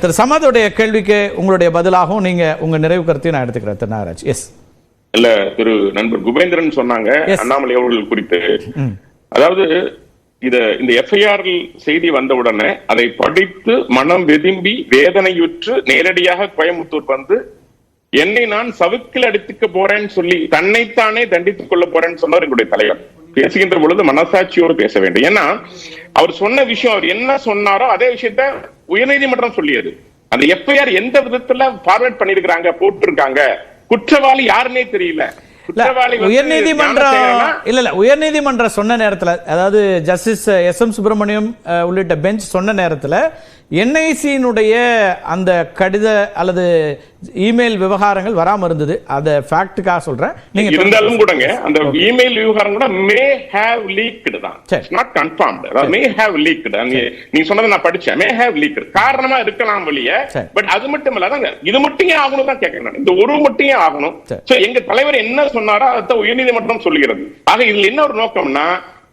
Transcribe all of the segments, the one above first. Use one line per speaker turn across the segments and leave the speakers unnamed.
திரு சமதுடைய கேள்விக்கு உங்களுடைய பதிலாகவும் நீங்க உங்க நிறைவு கருத்தையும் நான் எடுத்துக்கிறேன் திரு நாகராஜ். எஸ்
இல்ல திரு நண்பர் குபேந்திரன் சொன்னாங்க. அண்ணாமலை அவர்கள் குறித்து. அதாவது இத இந்த எஃப்ஐஆர் செய்தி வந்த உடனே அதை படித்து மனம் வெதும்பி வேதனையுற்று நேரடியாக கோயம்புத்தூர் வந்து என்னை நான் சவுக்கில் அடித்துக்க போறேன்னு சொல்லி தன்னைத்தானே தண்டித்துக் கொள்ள போறேன்னு சொன்னார் எங்களுடைய தலைவர். பேசுகின்ற பொழுது மனசாட்சியோடு பேச வேண்டும். ஏன்னா அவர் சொன்ன விஷயம் அவர் என்ன சொன்னாரோ அதே விஷயத்த உயர்நீதிமன்றம் சொல்லியது. அந்த எஃப்ஐஆர் எந்த விதத்துல ஃபார்வர்ட் பண்ணிருக்காங்க போட்டிருக்காங்க குற்றவாளி யாருன்னே தெரியல.
உயர்நீதிமன்றம்? இல்ல இல்ல உயர்நீதிமன்றம் சொன்ன நேரத்துல அதாவது ஜஸ்டிஸ் எஸ் எம் சுப்பிரமணியம் உள்ளிட்ட பெஞ்ச் சொன்ன நேரத்துல என்ஐசியினுடைய அந்த கடித அல்லது இமெயில் விவகாரங்கள் வராம இருந்தது. அதை ஃபேக்ட்டுக்காக சொல்றேன். நீங்க
இருந்தாலும் கூடங்க அந்த இமெயில் விவகாரம் கூட மே ஹேவ் லீக்டு தான். நாட் கன்ஃபார்ம்டு அதாவது மே ஹேவ் லீக்டு நீங்க சொன்னதை நான் படிச்சேன். மே ஹேவ் லீக்டு காரணமா இருக்கலாம் வெளிய. பட் அது மட்டும் இல்ல அதாங்க இது மட்டும் ஆகணும் தான் கேட்கறேன். இந்த ஒரு மட்டும் ஆகணும்? எங்க தலைவர் என்ன சொன்னாரோ அதை உயர்நீதிமன்றம் சொல்லுகிறது. ஆக இதுல என்ன ஒரு நோக்கம்னா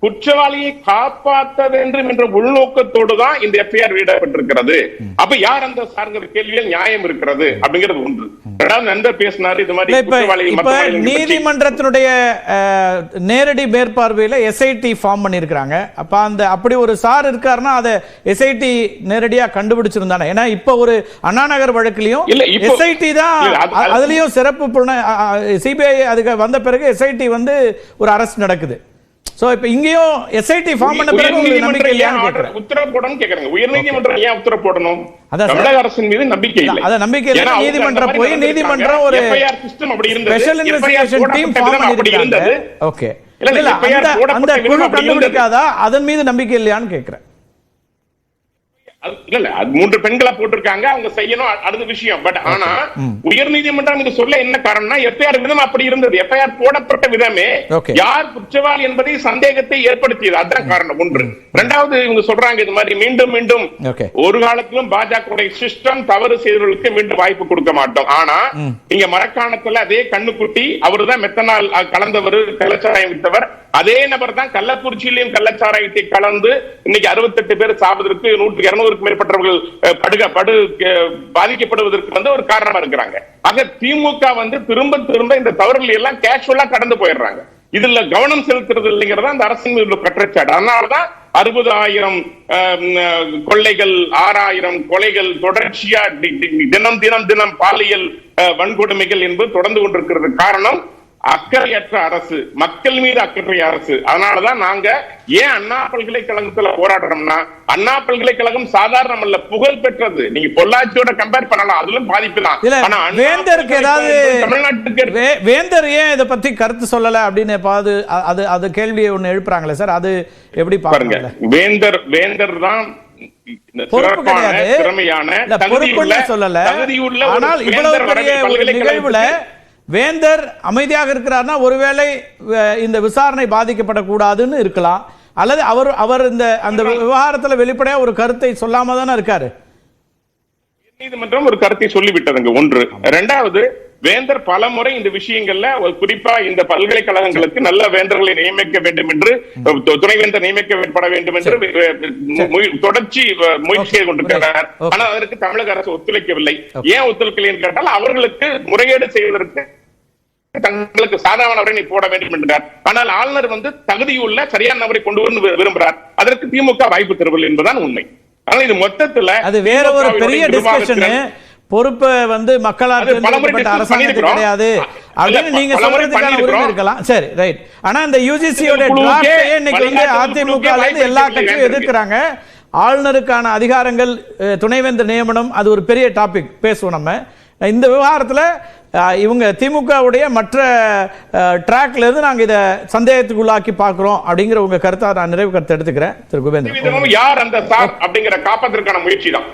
குற்றவாளியை காப்பாற்ற வேண்டும் என்ற உள்நோக்கத்தோடு தான் இந்த எஃப்ஐஆர் வெளியிடப்பட்டிருக்கிறது. அப்ப யார் அந்த சார்ந்த கேள்வியில் நியாயம் இருக்கிறது அப்படிங்கிறது ஒன்று. நண்பர் பேசினாரு இது மாதிரி
நீதிமன்றத்தினுடைய நேரடி மேற்பார்வையில எஸ்ஐடி ஃபார்ம் பண்ணியிருக்கிறாங்க. அப்ப அந்த அப்படி ஒரு சார் இருக்காருன்னா அதை எஸ்ஐடி நேரடியா கண்டுபிடிச்சிருந்தானே. ஏன்னா இப்ப ஒரு அண்ணா நகர் வழக்குலயும் எஸ்ஐடி தான் அதுலயும் சிறப்பு சிபிஐ அதுக்கு வந்த பிறகு எஸ்ஐடி வந்து ஒரு அரெஸ்ட் நடக்குது. சோ இப்ப இங்கேயும் எஸ்ஐடி ஃபார்ம் பண்ண பிறகு நம்பிக்கை இல்லையான்னு
உத்தரவு போடணும்னு கேக்குறாங்க உயர்நீதிமன்றம் ஏன் உத்தரவு போடணும். தமிழக அரசின் மீது நம்பிக்கை இல்லை
அதான் நம்பிக்கை இல்லை. நீதிமன்றம் போய். நீதிமன்றம் ஒரு
system அப்படி இருந்தது.
ஸ்பெஷல் இன்வெஸ்டிகேஷன் டீம் ஃபார்ம் பண்ணிருக்காங்க. ஓகே
இல்ல,
அந்த குழு. கண்டுபிடிக்காதா அதன் மீது நம்பிக்கை இல்லையான்னு கேக்குறேன்
அது- இல்ல இல்ல அது மூன்று பெண்களை போட்டிருக்காங்க அவங்க செய்யணும் அடுத்த விஷயம். பட் ஆனா உயர் நீதிமன்றம் இது சொல்ல என்ன காரணம்னா எஃப்ஐஆர் விதம் அப்படி இருந்தது. எஃப்ஐஆர் போடப்பட்ட விதமே. யார் குற்றவாளி என்பதை சந்தேகத்தை ஏற்படுத்தியது. அதான் காரணம் ஒன்று. இரண்டாவது இவங்க சொல்றாங்க இது மாதிரி மீண்டும் மீண்டும். ஒரு காலத்திலும் பாஜக சிஸ்டம் தவறு செய்தவர்களுக்கு மீண்டும் வாய்ப்பு கொடுக்க மாட்டோம். ஆனா நீங்க மரக்காணத்துல அதே கண்ணுக்குட்டி அவர்தான் மெத்தனால் அஹ், கலந்தவர் கள்ளச்சாராயம் வித்தவர். அதே நபர் தான் கள்ளக்குறிச்சியிலையும் கள்ளச்சாராயத்தை கலந்து இன்னைக்கு அறுபத்தெட்டு பேர் சாவதற்கு நூற்று இருநூறுக்கும் மேற்பட்டவர்கள் படுக படு பாதிக்கப்படுவதற்கு வந்து ஒரு காரணமா இருக்கிறாங்க. ஆக திமுக வந்து திரும்ப திரும்ப இந்த தவறுகள் எல்லாம் கேஷுவலா கடந்து போயிடுறாங்க. இதுல கவனம் செலுத்துறது இல்லைங்கிறதா அந்த அரசின் மீது உள்ள குற்றச்சாட்டு. அதனாலதான் அறுபது ஆயிரம் கொள்ளைகள் ஆறாயிரம் கொலைகள் தொடர்ச்சியா தினம் தினம் தினம் பாலியல் வன்கொடுமைகள் என்பது தொடர்ந்து கொண்டிருக்கிறது. காரணம் அக்கறையற்ற அரசு மக்கள் மீது அக்கறை அரசு. அதனாலதான் நாங்க ஏன் அண்ணா பல்கலைக்கழகத்துல போராடுறோம்னா அண்ணா பல்கலைக்கழகம் சாதாரணம் அல்ல புகழ் பெற்றது. நீங்க பொள்ளாச்சியோட கம்பேர் பண்ணலாம் அதுல பாதிப்பு தான்.
வேந்தருக்கு ஏதாவது
தமிழ்நாட்டுக்கு
வேந்தர் ஏன் இதை பத்தி கருத்து சொல்லல அப்படின்னு அ- அது அது கேள்வி ஒண்ணு எழுப்புறாங்களே சார்? அது எப்படி
பாருங்க வேந்தர் வேந்தர் தான்
பொறுப்பு சொல்லல. ஆனால் இவ்வளவு பெரிய நிகழ்வுல வேந்தர் அமைதியாக இருக்கிறார்னா ஒருவேளை இந்த விசாரணை பாதிக்கப்படக்கூடாதுன்னு இருக்கலாம். அல்லது அவர் அவர் இந்த அந்த விவகாரத்துல வெளிப்படையா ஒரு கருத்தை சொல்லாம தானே இருக்காரு.
நீதிமன்றம் ஒரு கருத்தை சொல்லிவிட்டதுங்க. ஒன்று. இரண்டாவது வேந்தர் பல முறை இந்த விஷயங்கள்ல குறிப்பா இந்த பல்கலைக்கழகங்களுக்கு நல்ல வேந்தர்களை நியமிக்க வேண்டும் என்று துணைவேந்தர் நியமிக்கப்பட வேண்டும் என்று தொடர்ச்சி முயற்சி செய்து கொண்டிருக்கிறார். ஆனால் அதற்கு தமிழக அரசு ஒத்துழைக்கவில்லை. ஏன் ஒத்துழைக்கவில்லை என்று கேட்டால் அவர்களுக்கு முறைகேடு செய்வதற்கு தங்களுக்கு சாதாரண நபரை நீ போட வேண்டும் என்கிறார் ஆனால் ஆளுநர் வந்து தகுதியுள்ள சரியான நபரை கொண்டு வந்து விரும்புகிறார். அதற்கு திமுக வாய்ப்பு தருவதில்லை என்பதுதான் உண்மை. ஆனால் இது மொத்தத்துல
அது வேற ஒரு பெரிய டிஸ்கஷன் பொறுப்பை வந்து மக்களால் அரசாங்கத்துக்கு. கிடையாது. அப்படின்னு நீங்க சொல்றதுக்கான உரிமை. இருக்கலாம். சரி ரைட் ஆனா இந்த யூஜிசியோட டிராஃப்டே இன்னைக்கு வந்து
வழிகாட்டு
அதிமுக எல்லா கட்சியும். எதிர்க்கிறாங்க. ஆளுநருக்கான அதிகாரங்கள் துணைவேந்தர் நியமனம் அது ஒரு பெரிய டாபிக் பேசுவோம் நம்ம. இந்த விவகாரத்துல இவங்க திமுகவுடைய மற்ற ட்ராக்லேருந்து இருந்து நாங்க இதை சந்தேகத்துக்குள்ளாக்கி பார்க்குறோம் அப்படிங்கிற உங்க கருத்தை நான் நிறைவு கருத்தை எடுத்துக்கிறேன். திரு. குபேந்திரன்.
யார் அந்த சார் அப்படிங்கிற காப்பதற்கான முயற்சி தான்